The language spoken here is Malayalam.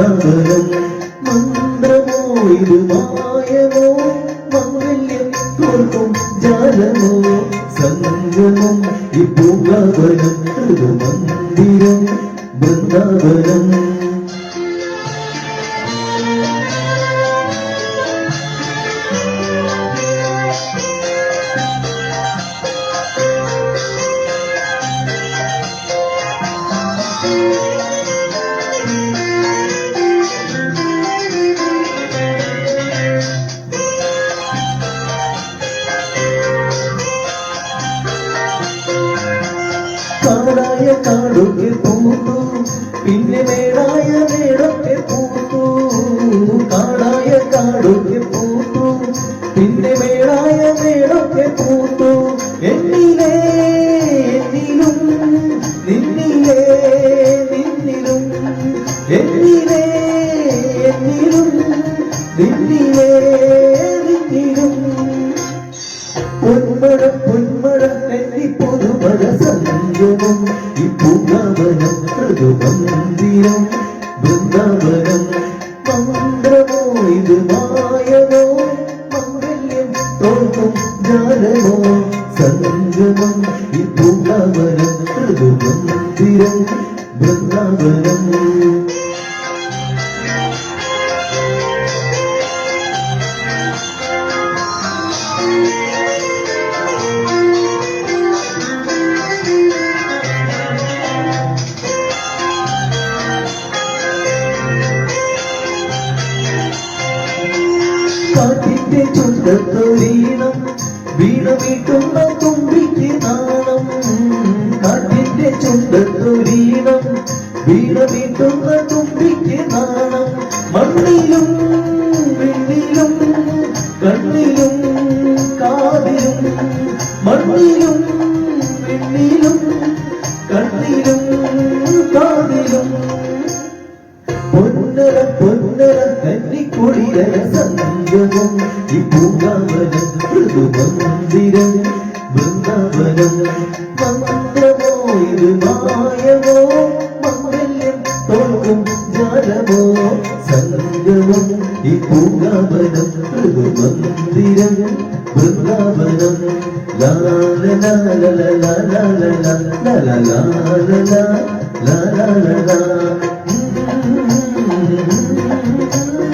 മംഗളം മന്ത്രമോയിരു മായമോ മംഗല്യം തോർക്കും ജാലമോ സംഗമം ഇപ്പൂങ്കാവനം ഋതുമന്ദിരം വൃന്ദാവനം. കാടായ കാടുകൾ പൂത്തു. പിന്നെ മേടായ മേടത്തെ പൂത്തു. കാടായ കാടുകൾ പൂത്തു. പിന്നെ മേടായ മേടത്തെ പൂത്തു. മഞ്ജനം ഇപ്പുകവനം കൃതുമന്ദിരം വൃന്ദാവനം. മന്ത്രമോ ഇത് മായനോ മംഗല്യം തോൽക്കും ജാലമോ സഞ്ജനം ഇപ്പുകവനം കൃതുമന്ദിരം വൃന്ദാവനം. കാറ്റിന്റെ ചുണ്ടത്തൊരീണം. വീണമിട്ടുന്ന തുമ്പിക്ക് നാണം. കാറ്റിന്റെ ചുണ്ടത്തൊരീണം. വീണമിട്ടുന്ന തുമ്പിക്ക് നാണം. മണ്ണിലും വെള്ളിലും കണ്ണിലും കാതിലും മണ്ണിലും വെള്ളിലും കണ്ണിലും കാതിലും. പൊന്നര പൊന്നര കന്നിക്കുളിരര സംഗമം ഈ പൂങ്കാവനം ഋതുമന്ദിരം വൃന്ദാവനം മന്ത്രമോ ഇത് മായമോ മംഗല്യം തോൽക്കും ജാലമോ സംഗമം ഈ പൂങ്കാവനം ഋതുമന്ദിരം വൃന്ദാവനം ലാല ലാല ലാല ലാല ലാല ലാല ലാല ലാല La